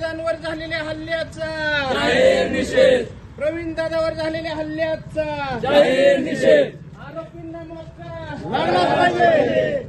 दादांवर झालेल्या हल्ल्याचा. निषेध प्रवीण दादावर झालेल्या हल्ल्याचा. जाहीर निषेध आरोपींना मोक्का लागलाच पाहिजे.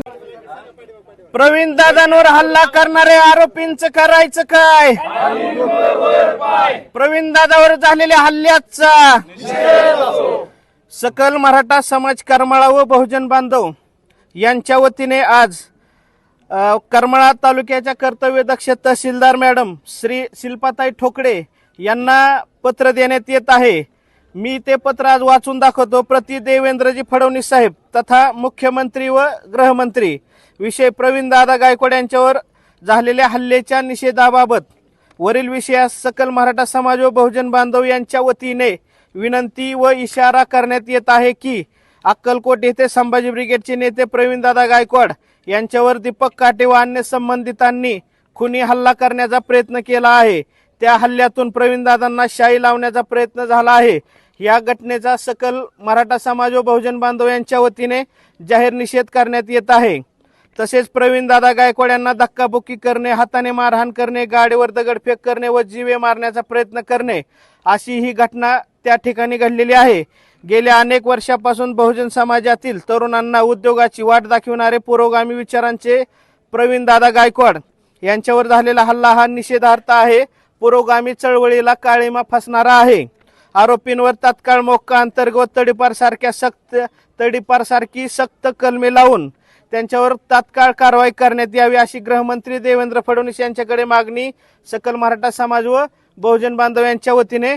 प्रवीण दादांवर हल्ला करणारे आरोपींचं करायचं काय? प्रवीण दादावर झालेल्या हल्ल्याचा सकल मराठा समाज करमाळा व बहुजन बांधव यांच्या वतीने आज करमळा करमाळा तालुक्याच्या कर्तव्यदक्ष तहसीलदार मॅडम श्री शिल्पाताई ठोकडे यांना पत्र देण्यात येत आहे. मी ते पत्र आज वाचून दाखवतो. प्रति देवेंद्रजी फडणवीस साहेब तथा मुख्यमंत्री व गृहमंत्री विषय प्रवीण दादा गायकवाड यांच्यावर झालेल्या हल्ल्याच्या निषेधाबाबत वरील विषयास सकल मराठा समाज व बहुजन बांधव यांच्या वतीने विनंती व इशारा करण्यात येत आहे की अक्कलकोट येथे संभाजी ब्रिगेडचे नेते प्रवीणदादा गायकवाड यांच्यावर दीपक काटे व अन्य संबंधितांनी खुनी हल्ला करण्याचा प्रयत्न केला आहे. त्या हल्ल्यातून प्रवीणदादांना शाई लावण्याचा प्रयत्न झाला आहे. या घटनेचा सकल मराठा समाज व बहुजन बांधव यांच्या वतीने जाहीर निषेध करण्यात येत आहे. तसेच प्रवीण दादा गायकवाड यांना धक्काबुक्की करणे हाताने मारहाण करणे गाडीवर दगडफेक करणे व जीवे मारण्याचा प्रयत्न करणे अशी ही घटना त्या ठिकाणी घडलेली आहे. गेल्या अनेक वर्षापासून बहुजन समाजातील तरुणांना उद्योगाची वाट दाखविणारे पुरोगामी विचारांचे प्रवीण दादा गायकवाड यांच्यावर झालेला हल्ला हा निषेधार्थ आहे. पुरोगामी चळवळीला काळीमा फसणारा आहे. आरोपींवर तात्काळ मोक्का अंतर्गत तडीपार सारख्या सक्त तडीपार सारखी सक्त कलमे लावून त्यांच्यावर तात्काळ कारवाई करण्यात यावी अशी गृहमंत्री देवेंद्र फडणवीस यांच्याकडे मागणी सकल मराठा समाज व बहुजन बांधव यांच्या वतीने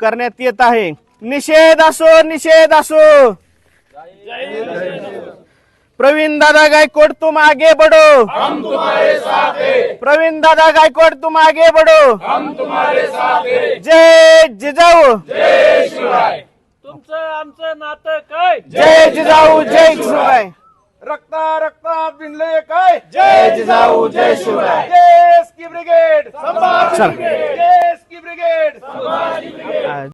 करण्यात येत आहे. निषेध असो निषेध असो. प्रवीण दादा गायकवाड तुम आगे बढ़ो। हम तुम्हारे साथ हैं। प्रवीण दादा गायकवाड तुम आगे बढ़ो। हम तुम्हारे साथ हैं। जय जिजाऊ। जय शिवराय। तुमचं आमचं नातं काय? जय जिजाऊ जय शिवराय। रक्ता रक्ता बिनले काय? जय जिजाऊ जय शिवराय। देश की ब्रिगेड की ब्रिगेड